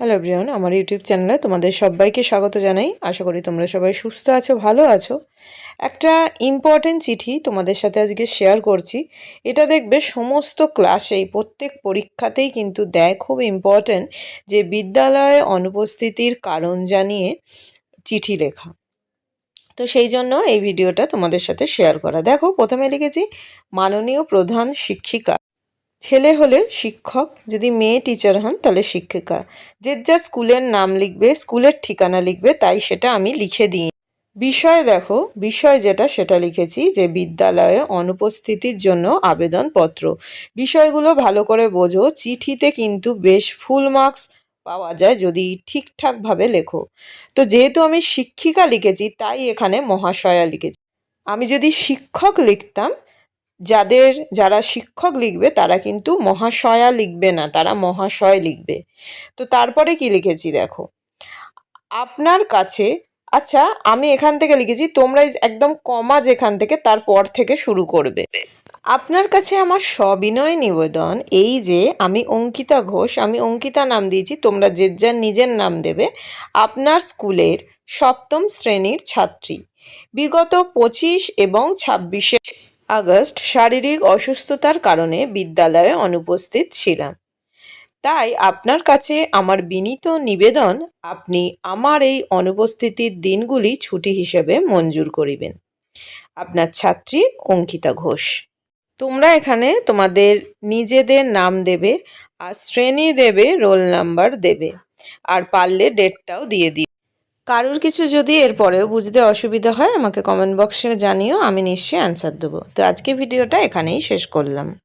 Hello Brian আমার YouTube চ্যানেলে তোমাদের সবাইকে স্বাগত জানাই। আশা করি তোমরা সবাই সুস্থ আছো, ভালো আছো। একটা ইম্পর্টেন্ট চিঠি তোমাদের সাথে আজকে শেয়ার করছি। এটা দেখবে সমস্ত ক্লাসেই প্রত্যেক পরীক্ষাতেই কিন্তু দেয় খুব ইম্পর্টেন্ট যে বিদ্যালয়ে অনুপস্থিতির কারণ জানিয়ে চিঠি লেখা। তো সেই জন্য এই ভিডিওটা তোমাদের সাথে শেয়ার করা। দেখো, প্রথমে লিখেছি, মাননীয় প্রধান শিক্ষিকা। ছেলে হলে শিক্ষক, যদি মেয়ে টিচার হন তাহলে শিক্ষিকা। যে যা স্কুলের নাম লিখবে, স্কুলের ঠিকানা লিখবে, তাই সেটা আমি লিখে দিই। বিষয় দেখো, বিষয় যেটা সেটা লিখেছি যে বিদ্যালয়ে অনুপস্থিতির জন্য আবেদনপত্র। বিষয়গুলো ভালো করে বোঝো, চিঠিতে কিন্তু বেশ ফুল মার্কস পাওয়া যায় যদি ঠিকঠাকভাবে লেখো। তো যেহেতু আমি শিক্ষিকা লিখেছি, তাই এখানে মহাশয়া লিখেছি। আমি যদি শিক্ষক লিখতাম যাদের, যারা শিক্ষক লিখবে, তারা কিন্তু মহাশয়া লিখবে না, তারা মহাশয় লিখবে। তো তারপরে কি লিখেছি দেখো? আপনার কাছে আচ্ছা আমি এখান থেকে লিখেছি, তোমরা একদম কমা যেখান থেকে, তারপর থেকে শুরু করবে। আপনার কাছে আমার সবিনয় নিবেদন, এই যে আমি অঙ্কিতা ঘোষ, আমি অঙ্কিতা নাম দিয়েছি, তোমরা যে যার নিজের নাম দেবে, আপনার স্কুলের সপ্তম শ্রেণির ছাত্রী। বিগত পঁচিশ এবং ছাব্বিশে আগস্ট শারীরিক অসুস্থতার কারণে বিদ্যালয়ে অনুপস্থিত ছিলাম। তাই আপনার কাছে আমার বিনীত নিবেদন, আপনি আমার এই অনুপস্থিতির দিনগুলি ছুটি হিসেবে মঞ্জুর করিবেন। আপনার ছাত্রী অঙ্কিতা ঘোষ। তোমরা এখানে তোমাদের নিজেদের নাম দেবে আর শ্রেণি দেবে, রোল নাম্বার দেবে। আর পারলে ডেটটাও দিয়ে দিও। কারোর কিছু যদি এরপরেও বুঝতে অসুবিধা হয়, আমাকে কমেন্ট বক্সে জানিও, আমি নিশ্চয়ই অ্যান্সার দেবো। তো আজকে ভিডিওটা এখানেই শেষ করলাম।